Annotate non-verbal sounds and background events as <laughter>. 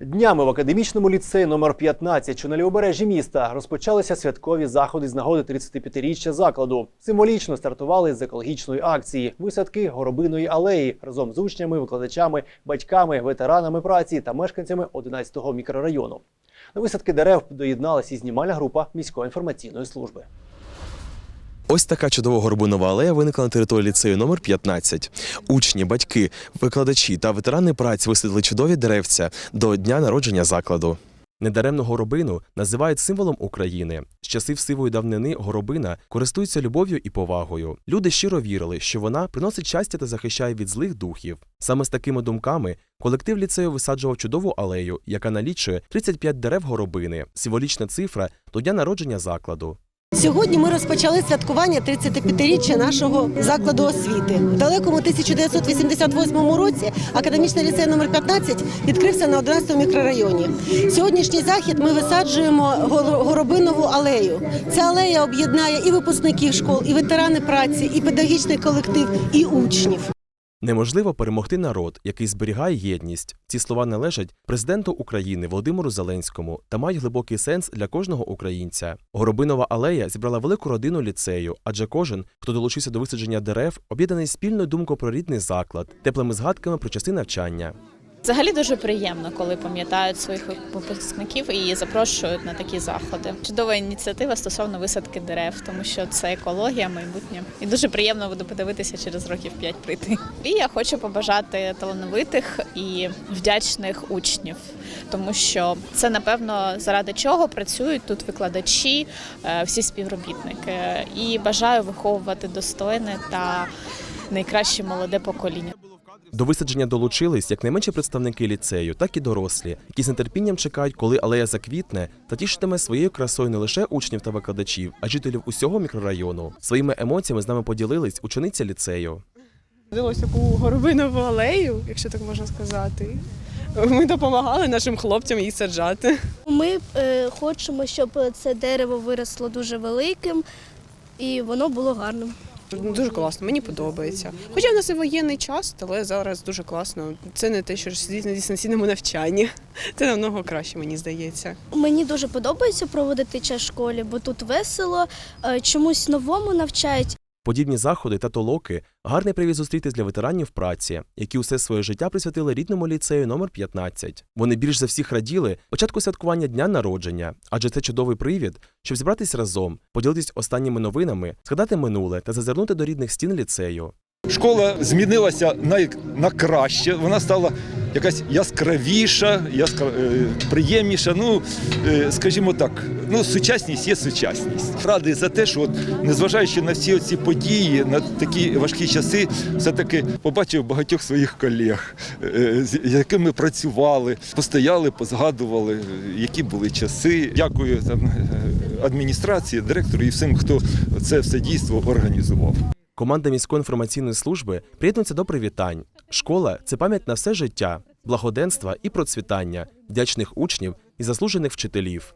Днями в академічному ліцеї номер 15, що на лівобережжі міста, розпочалися святкові заходи з нагоди 35-річчя закладу. Символічно стартували з екологічної акції висадки горобиної алеї разом з учнями, викладачами, батьками, ветеранами праці та мешканцями 11-го мікрорайону. До висадки дерев доєдналася і знімальна група міської інформаційної служби. Ось така чудова горбунова алея виникла на території ліцею номер 15. Учні, батьки, викладачі та ветерани праці висадили чудові деревця до дня народження закладу. Недаремно горобину називають символом України. З часів сивої давнини горобина користується любов'ю і повагою. Люди щиро вірили, що вона приносить щастя та захищає від злих духів. Саме з такими думками колектив ліцею висаджував чудову алею, яка налічує 35 дерев горобини, символічна цифра до дня народження закладу. Сьогодні ми розпочали святкування 35-річчя нашого закладу освіти. У далекому 1988 році академічний ліцей номер 15 відкрився на 11 мікрорайоні. Сьогоднішній захід ми висаджуємо гор- горобинову алею. Ця алея об'єднає і випускників школ, і ветерани праці, і педагогічний колектив, і учнів. Неможливо перемогти народ, який зберігає єдність. Ці слова належать президенту України Володимиру Зеленському та мають глибокий сенс для кожного українця. Горобинова алея зібрала велику родину ліцею, адже кожен, хто долучився до висадження дерев, об'єднаний спільною думкою про рідний заклад, теплими згадками про часи навчання. Взагалі дуже приємно, коли пам'ятають своїх випускників і запрошують на такі заходи. Чудова ініціатива стосовно висадки дерев, тому що це екологія, майбутнє. І дуже приємно буде подивитися через років п'ять прийти. І я хочу побажати талановитих і вдячних учнів, тому що це напевно заради чого працюють тут викладачі, е, всі співробітники. І бажаю виховувати достойне та найкраще молоде покоління. До висадження долучились як найменші представники ліцею, так і дорослі, які з нетерпінням чекають, коли алея заквітне та тішитиме своєю красою не лише учнів та викладачів, а жителів усього мікрорайону. Своїми емоціями з нами поділились учениця ліцею. Дивилось таку горобинову алею, якщо так можна сказати. Ми допомагали нашим хлопцям її саджати. Ми е, хочемо, щоб це дерево виросло дуже великим і воно було гарним. Дуже класно, мені подобається. Хоча в нас і воєнний час, але зараз дуже класно. Це не те, що сидіти на дистанційному навчанні. <laughs> Це намного краще, мені здається. Мені дуже подобається проводити час в школі, бо тут весело, е, чомусь новому навчають. Подібні заходи та толоки гарний привід зустрітись для ветеранів праці, які усе своє життя присвятили рідному ліцею номер 15. Вони більш за всіх раділи початку святкування дня народження, адже це чудовий привід, щоб зібратись разом, поділитись останніми новинами, згадати минуле та зазирнути до рідних стін ліцею. Школа змінилася на, на краще, вона стала якась яскравіша, яскра, е, приємніша. Ну, е, скажімо так, ну, сучасність є сучасність. Радий за те, що, от, незважаючи на всі ці події, на такі важкі часи, все-таки побачив багатьох своїх колег, е, з якими працювали, постояли, позгадували, які були часи. Дякую там, адміністрації, директору і всім, хто це все дійство організував. Команда міської інформаційної служби приєднується до привітань. Школа це пам'ять на все життя, благоденства і процвітання, вдячних учнів і заслужених вчителів.